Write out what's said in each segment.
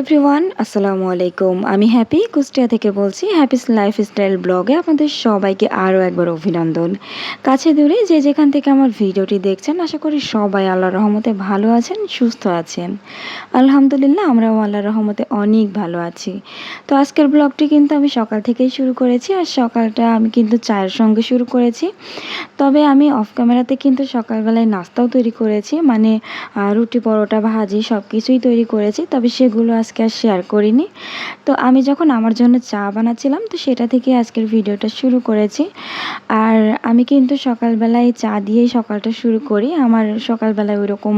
Everyone আসসালামু আলাইকুম। আমি হ্যাপি কুষ্টিয়া থেকে বলছি হ্যাপিস লাইফস্টাইল ব্লগে আপনাদের সবাইকে আরও একবার অভিনন্দন। কাছে দূরে যে যেখান থেকে আমার ভিডিওটি দেখছেন, আশা করি সবাই আল্লাহর রহমতে ভালো আছেন, সুস্থ আছেন। আলহামদুলিল্লাহ, আমরাও আল্লাহর রহমতে অনেক ভালো আছি। তো আজকের ব্লগটি কিন্তু আমি সকাল থেকেই শুরু করেছি আর সকালটা আমি কিন্তু চায়ের সঙ্গে শুরু করেছি। তবে আমি অফ ক্যামেরাতে কিন্তু সকালবেলায় নাস্তাও তৈরি করেছি মানে রুটি, পরোটা, ভাজি সব কিছুই তৈরি করেছি। তবে সেগুলো আজকে আর শেয়ার করিনি। তো আমি যখন আমার জন্য চা বানাচ্ছিলাম, তো সেটা থেকে আজকের ভিডিওটা শুরু করেছি। আর আমি কিন্তু সকালবেলায় চা দিয়েই সকালটা শুরু করি। আমার সকালবেলায় ওই রকম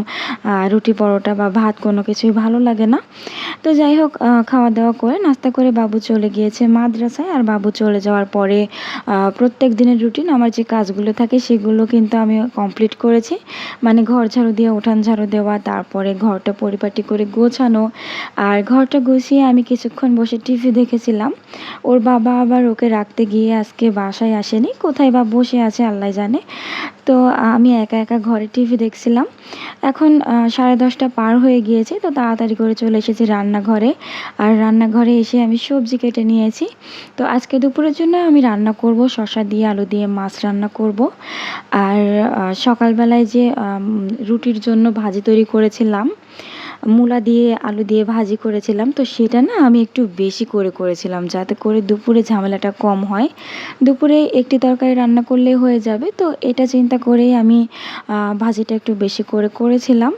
রুটি পরোটা বা ভাত কোনো কিছুই ভালো লাগে না। তো যাই হোক খাওয়া দাওয়া করে নাস্তা করে বাবু চলে গিয়েছে মাদ্রাসায়। আর বাবু চলে যাওয়ার পরে প্রত্যেক দিনের রুটিন আমার যে কাজগুলো থাকে, সেগুলো কিন্তু আমি কমপ্লিট করেছি। মানে ঘর ঝাড়ু দিয়ে, উঠান ঝাড়ু দেওয়া, তারপরে ঘরটা পরিপাটি করে গোছানো। আর ঘরটা গুছিয়ে আমি কিছুক্ষণ বসে টিভি দেখেছিলাম। ওর বাবা আবার ওকে রাখতে গিয়ে আজকে বাসায় আসেনি। কোথায় বা বসে আছে আল্লাহ জানে। তো আমি একা একা ঘরে টিভি দেখছিলাম। এখন সাড়ে দশটা পার হয়ে গিয়েছে, তো তাড়াতাড়ি করে চলে এসেছি রান্নাঘরে। আর রান্নাঘরে এসে আমি সবজি কেটে নিয়েছি। তো আজকে দুপুরের জন্য আমি রান্না করব শসা দিয়ে আলু দিয়ে মাছ রান্না করব। আর সকালবেলায় যে রুটির জন্য ভাজি তৈরি করেছিলাম মূলা দিয়ে, আলু দিয়ে ভাজি করেছিলাম। তো সেটা না আমি একটু বেশি করে করেছিলাম, যাতে করে দুপুরে ঝামেলাটা কম হয়। দুপুরে একটি তরকারি রান্না করলেই হয়ে যাবে। তো এটা চিন্তা করেই আমি ভাজিটা একটু বেশি করে করেছিলাম।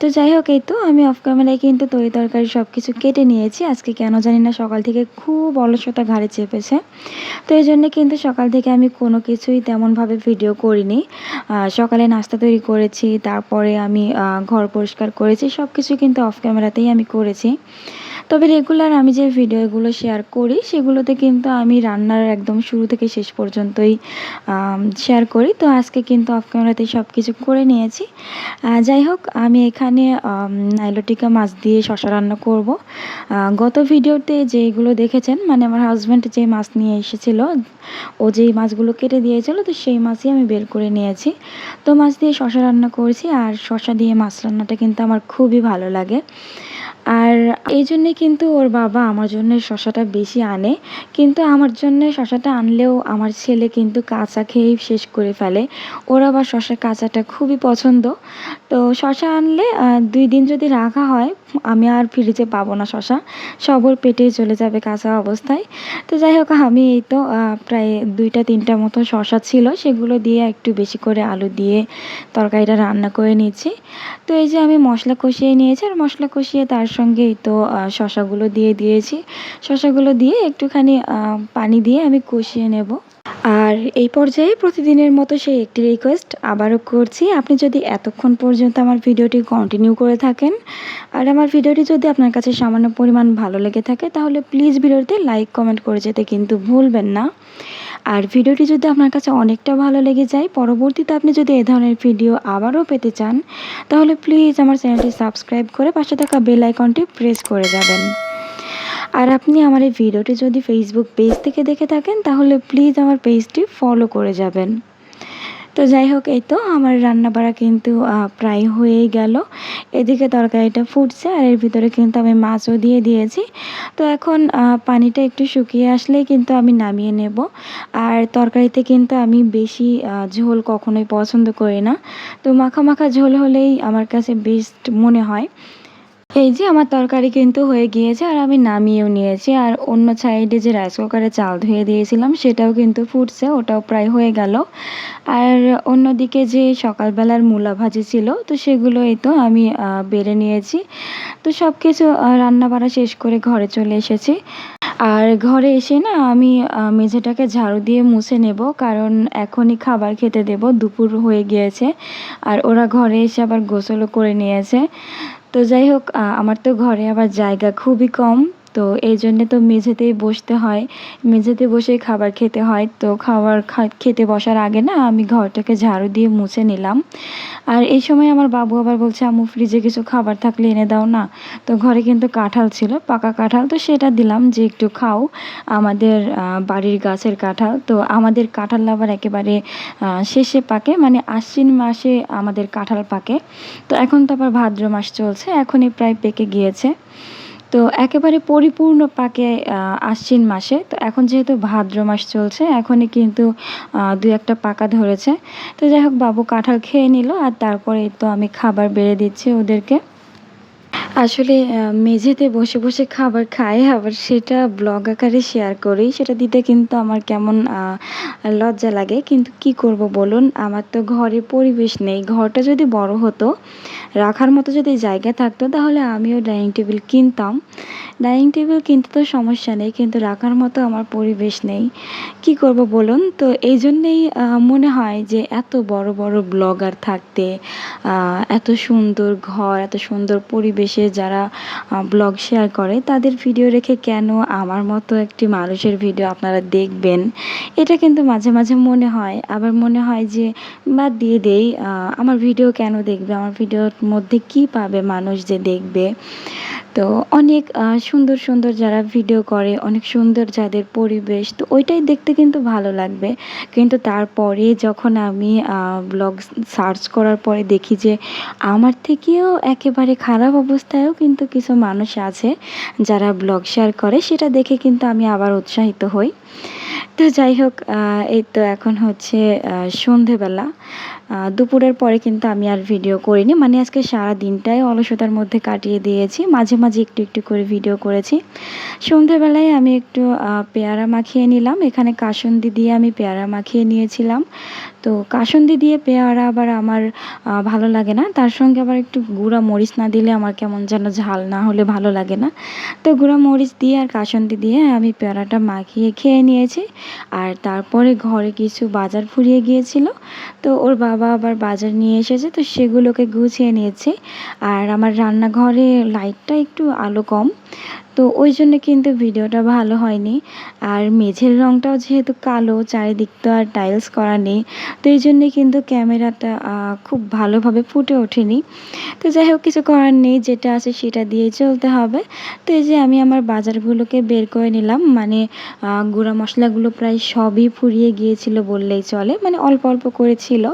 তো যাই হোক, এই তো আমি অফ ক্যামেরায় কিন্তু তরি তরকারি সব কিছু কেটে নিয়েছি। আজকে কেন জানি না সকাল থেকে খুব অলসতা ঘাড়ে চেপেছে। তো এই জন্যে কিন্তু সকাল থেকে আমি কোনো কিছুই তেমনভাবে ভিডিও করিনি। সকালে নাস্তা তৈরি করেছি, তারপরে আমি ঘর পরিষ্কার করেছি সব কিছু কিন্তু অফ ক্যামেরাতেই আমি করেছি। তবে রেগুলার আমি যে ভিডিওগুলো শেয়ার করি, সেগুলোতে কিন্তু আমি রান্নার একদম শুরু থেকে শেষ পর্যন্তই শেয়ার করি। তো আজকে কিন্তু অফ ক্যামেরাতে সব কিছু করে নিয়েছি। যাই হোক, আমি এখানে নাইলোটিকা মাছ দিয়ে শশা রান্না করব। গত ভিডিওতে যেগুলো দেখেছেন মানে আমার হাজব্যান্ড যে মাছ নিয়ে এসেছিল, ও যেই মাছগুলো কেটে দিয়েছিল, তো সেই মাছই আমি বের করে নিয়েছি। তো মাছ দিয়ে শশা রান্না করেছি, আর শশা দিয়ে মাছ রান্নাটা কিন্তু আমার খুবই ভালো লাগে। আর এই জন্যে কিন্তু ওর বাবা আমার জন্য শশাটা বেশি আনে। কিন্তু আমার জন্য শশাটা আনলেও আমার ছেলে কিন্তু কাঁচা খেয়েই শেষ করে ফেলে। ওর আবার শশা কাঁচাটা খুবই পছন্দ। তো শশা আনলে দুই দিন যদি রাখা হয়, আমি আর ফ্রিজে পাবো না শশা। সব ওর পেটেই চলে যাবে কাঁচা অবস্থায়। তো যাই হোক, আমি এই তো প্রায় দুইটা, তিনটা মতো শশা ছিল। সেগুলো দিয়ে একটু বেশি করে আলু দিয়ে তরকারিটা রান্না করে নিচ্ছি। তো এই যে আমি মশলা কষিয়ে নিয়েছি। আর মশলা কষিয়ে তার সঙ্গে এই তো শশাগুলো দিয়ে দিয়েছি। শসাগুলো দিয়ে একটুখানি পানি দিয়ে আমি কষিয়ে নেব। আর এই পর্যায়ে প্রতিদিনের মতো সেই একটি রিকোয়েস্ট আবারও করছি। আপনি যদি এতক্ষণ পর্যন্ত আমার ভিডিওটি কন্টিনিউ করে থাকেন, আর আমার ভিডিওটি যদি আপনার কাছে সামান্য পরিমাণ ভালো লেগে থাকে, তাহলে প্লিজ ভিডিওতে লাইক কমেন্ট করে যেতে কিন্তু ভুলবেন না। আর ভিডিওটি যদি আপনার কাছে অনেকটা ভালো লেগে যায়, পরবর্তীতে আপনি যদি এ ধরনের ভিডিও আবারও পেতে চান, তাহলে প্লিজ আমার চ্যানেলটি সাবস্ক্রাইব করে পাশে থাকা বেল আইকনটি প্রেস করে যাবেন। আর আপনি আমার এই ভিডিওটি যদি ফেসবুক পেজ থেকে দেখে থাকেন, তাহলে প্লিজ আমার পেজটি ফলো করে যাবেন। তো যাই হোক, এই তো আমার রান্না বাড়া কিন্তু প্রায় হয়েই গেল। এদিকে তরকারিটা ফুটছে আর এর ভিতরে কিন্তু আমি মাছও দিয়ে দিয়েছি। তো এখন পানিটা একটু শুকিয়ে আসলেই কিন্তু আমি নামিয়ে নেব। আর তরকারিতে কিন্তু আমি বেশি ঝোল কখনোই পছন্দ করি না। তো মাখা মাখা ঝোল হলেই আমার কাছে বেস্ট মনে হয়। এই যে আমার তরকারি কিন্তু হয়ে গিয়েছে আর আমি নামিয়েও নিয়েছি আর অন্য সাইডে যে রাইস কুকারে চাল ধুয়ে দিয়েছিলাম সেটাও কিন্তু ফুটছে, ওটাও প্রায় হয়ে গেল। আর অন্যদিকে যে সকালবেলার মূলা ভাজি ছিল, তো সেগুলো এই তো আমি বেড়ে নিয়েছি। তো সব কিছু রান্না বাড়া শেষ করে ঘরে চলে এসেছি। আর ঘরে এসে না আমি মেঝেটাকে ঝাড়ু দিয়ে মুছে নেব, কারণ এখনই খাবার খেতে দেব, দুপুর হয়ে গিয়েছে। আর ওরা ঘরে এসে আবার গোসলও করে নিয়েছে। তো যাই হোক আমার তো ঘরে আবার জায়গা খুবই কম। তো এই জন্যে তো মেঝেতেই বসতে হয়। মেঝেতে বসেই খাবার খেতে হয়। তো খাবার খেতে বসার আগে না আমি ঘরটাকে ঝাড়ু দিয়ে মুছে নিলাম। আর এই সময় আমার বাবু আবার বলছে, আম্মু ফ্রিজে কিছু খাবার থাকলে এনে দাও না। তো ঘরে কিন্তু কাঁঠাল ছিল, পাকা কাঁঠাল। তো সেটা দিলাম যে একটু খাও। আমাদের বাড়ির গাছের কাঁঠাল। তো আমাদের কাঁঠাল আবার একেবারে শেষে পাকে মানে আশ্বিন মাসে আমাদের কাঁঠাল পাকে। তো এখন তো আবার ভাদ্র মাস চলছে, এখনই প্রায় পেকে গিয়েছে। তো একেবারে পরিপূর্ণ পাকে আশ্বিন মাসে। তো এখন যেহেতু ভাদ্র মাস চলছে, এখনই কিন্তু দু একটা পাকা ধরেছে। তো যাই হোক, বাবু কাঁঠাল খেয়ে নিল আর তারপরেই তো আমি খাবার বেড়ে দিচ্ছি ওদেরকে। আসলে মেঝেতে বসে বসে খাবার খাই, আবার সেটা ব্লগ আকারে শেয়ার করি। সেটা দিতে কিন্তু আমার কেমন লজ্জা লাগে। কিন্তু কি করব বলুন? আমার তো ঘরে পরিবেশ নেই। ঘরটা যদি বড় হতো, রাখার মতো যদি জায়গা থাকতো, তাহলে আমিও ডাইনিং টেবিল কিনতাম। ডাইনিং টেবিল কিনতে তো সমস্যা নেই, কিন্তু রাখার মতো আমার পরিবেশ নেই। কি করব বলুন? তো এই জন্যেই মনে হয় যে এত বড় বড় ব্লগার থাকতে এত সুন্দর ঘর, এত সুন্দর পরিবেশে যারা ব্লগ শেয়ার করে, তাদের ভিডিও রেখে কেন আমার মতো একটি মানুষের ভিডিও আপনারা দেখবেন? এটা কিন্তু মাঝে মাঝে মনে হয়। আবার মনে হয় যে, বাদ দিয়ে দেই আমার ভিডিও কেন দেখবে? আমার ভিডিওর মধ্যে কি পাবে মানুষ যে দেখবে? তো অনেক সুন্দর সুন্দর যারা ভিডিও করে, অনেক সুন্দর যাদের পরিবেশ, তো ওইটাই দেখতে কিন্তু ভালো লাগবে। কিন্তু তারপরে যখন আমি ব্লগ সার্চ করার পরে দেখি যে আমার থেকেও একেবারে খারাপ অবস্থায়ও কিন্তু কিছু মানুষ আছে যারা ব্লগ শেয়ার করে, সেটা দেখে কিন্তু আমি আবার উৎসাহিত হই। তো যাই হোক এই তো এখন হচ্ছে সন্ধেবেলা। দুপুরের পরে কিন্তু আমি আর ভিডিও করিনি। মানে আজকে সারা দিনটাই অলসতার মধ্যে কাটিয়ে দিয়েছি। মাঝে মাঝে একটু একটু করে ভিডিও করেছি। সন্ধেবেলায় আমি একটু পেয়ারা মাখিয়ে নিলাম। এখানে কাসন্দি দিয়ে আমি পেয়ারা মাখিয়ে নিয়েছিলাম। তো কাসন্দি দিয়ে পেয়ারা আবার আমার ভালো লাগে না। তার সঙ্গে আবার একটু গুঁড়া মরিচ না দিলে আমার কেমন যেন ঝাল না হলে ভালো লাগে না। তো গুঁড়া মরিচ দিয়ে আর কাসন্দি দিয়ে আমি পেয়ারাটা মাখিয়ে খেয়ে নিয়েছি। আর তারপরে ঘরে কিছু বাজার ফুরিয়ে গিয়েছিল। তো ওর বাবা আবার বাজার নিয়ে এসেছে, তো সেগুলোকে গুছিয়ে নিয়েছে। আর আমার রান্নাঘরে লাইটটা একটু আলো কম। তো ওই জন্য কিন্তু ভিডিওটা ভালো হয়নি। আর মেঝের রঙটাও যেহেতু কালো, চারিদিক তো আর টাইলস করা নেই। তো এই জন্যে কিন্তু ক্যামেরাটা খুব ভালোভাবে ফুটে ওঠেনি। তো যাই হোক, কিছু করার নেই, যেটা আছে সেটা দিয়ে চলতে হবে। তো এই যে আমি আমার বাজারগুলোকে বের করে নিলাম মানে গুঁড়া মশলাগুলো প্রায় সবই ফুরিয়ে গিয়েছিল বললেই চলে মানে অল্প অল্প করেছিল।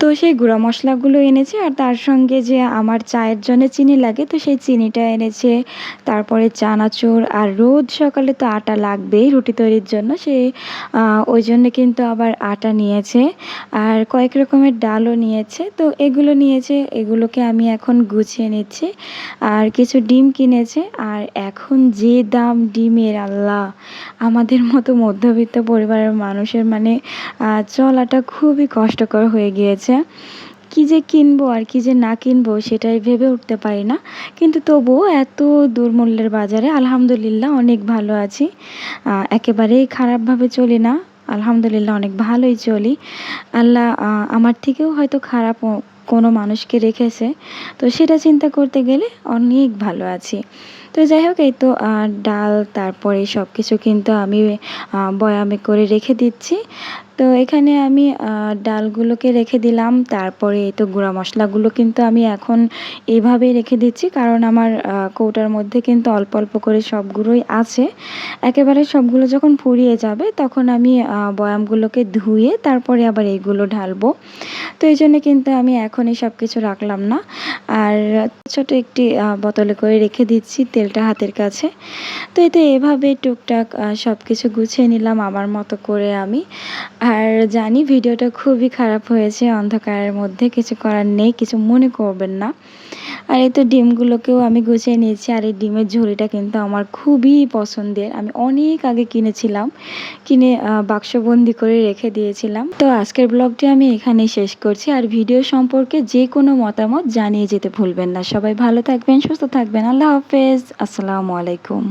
তো সেই গুঁড়া মশলাগুলো এনেছে আর তার সঙ্গে যে আমার চায়ের জন্য চিনি লাগে, তো সেই চিনিটা এনেছে। তারপরে চানাচুর আর রোজ সকালে তো আটা লাগবেই রুটি তৈরির জন্য, সে ওই জন্য কিন্তু আবার আটা নিয়েছে। আর কয়েক রকমের ডালও নিয়েছে, তো এগুলো নিয়েছে, এগুলোকে আমি এখন গুছিয়ে নিচ্ছি। আর কিছু ডিম কিনেছে, আর এখন যে দাম ডিমের আল্লাহ, আমাদের মতো মধ্যবিত্ত পরিবারের মানুষের মানে চলাটা খুবই কষ্টকর হয়ে গিয়েছে। হচ্ছে, কি যে কিনবো আর কি যে না কিনবো সেটাই ভেবে উঠতে পারি না। কিন্তু তবুও এত দুর্মূল্যের বাজারে আলহামদুলিল্লাহ অনেক ভালো আছি। একেবারেই খারাপভাবে চলি না। আলহামদুলিল্লাহ অনেক ভালোই চলি। আল্লাহ আমার থেকেও হয়তো খারাপ কোনো মানুষকে রেখেছে, তো সেটা চিন্তা করতে গেলে অনেক ভালো আছি। তো যাই হোক, এই তো ডাল, তারপরে সব কিছু কিন্তু আমি বয়ামে করে রেখে দিচ্ছি। তো এখানে আমি ডালগুলোকে রেখে দিলাম, তারপরে এই তো গুঁড়া মশলাগুলো কিন্তু আমি এখন এইভাবেই রেখে দিচ্ছি, কারণ আমার কৌটার মধ্যে কিন্তু অল্প অল্প করে সবগুলোই আছে। একেবারে সবগুলো যখন ফুরিয়ে যাবে, তখন আমি বয়ামগুলোকে ধুয়ে তারপরে আবার এইগুলো ঢালবো। তো এই জন্য কিন্তু আমি এখনই সব কিছু রাখলাম না। আর ছোট একটি বোতলে করে রেখে দিচ্ছি তেলটা হাতের কাছে। তো এতে এভাবে টুকটাক সব কিছু গুছিয়ে নিলাম আমার মতো করে আমি। আর জানি ভিডিওটা খুবই খারাপ হয়েছে, অন্ধকারের মধ্যে কিছু করার নেই, কিছু মনে করবেন না। আর এই তো ডিমগুলোকেও আমি গুছিয়ে নিয়েছি, আর এই ডিমের ঝুড়িটা কিন্তু আমার খুবই পছন্দের। আমি অনেক আগে কিনেছিলাম, কিনে বাক্সবন্দি করে রেখে দিয়েছিলাম। তো আজকের ব্লগটি আমি এখানেই শেষ করছি, আর ভিডিও সম্পর্কে যে কোনো মতামত জানিয়ে যেতে ভুলবেন না। সবাই ভালো থাকবেন, সুস্থ থাকবেন। আল্লাহ হাফেজ। আসসালামু আলাইকুম।